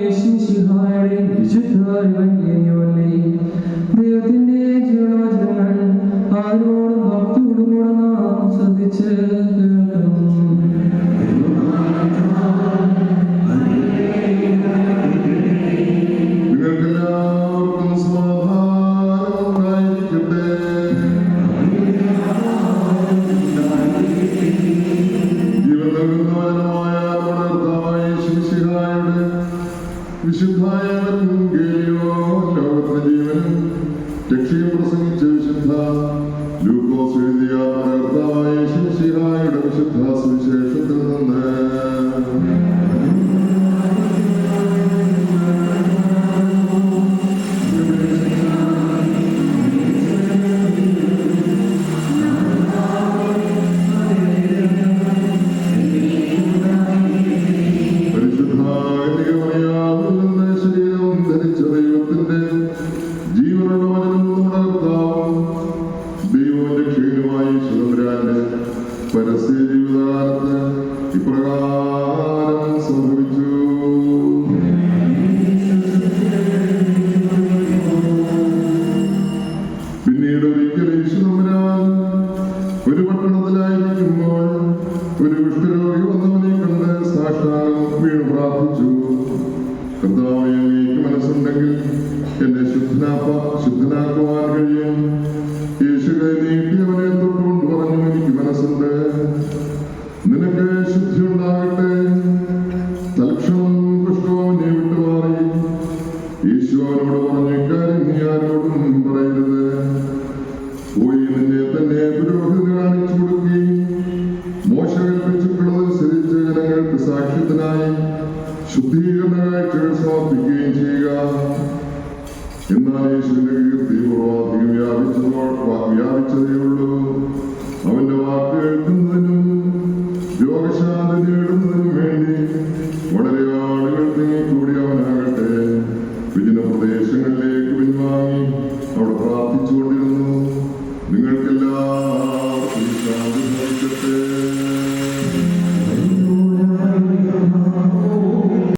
യേശുമിശിഹായുടെ വിശുദ്ധ എവങ്കേലിയോനിലെ വിശുദ്ധായ ജീവനും രക്ഷയും പ്രസംഗിച്ച വിശുദ്ധ ലൂക്കോസ് എഴുതിയ കർത്താവായ യേശുമിശിഹായുടെ വിശുദ്ധ സുവിശേഷത്തിൽ നിന്ന് ഇപ്രകാരം സംഭവിച്ചു പിന്നീട് ഒരിക്കൽ ഒരു ഒരു പ്രാർത്ഥിച്ചു. എനിക്ക് മനസ്സുണ്ടെങ്കിൽ എന്നെ ശുദ്ധനാപ്പ ശുദ്ധനാക്കുവാൻ കഴിയും. പറഞ്ഞ അവന്റെ വാക്ക് കേൾക്കുന്നതിനും യോഗശാന്തി നേടും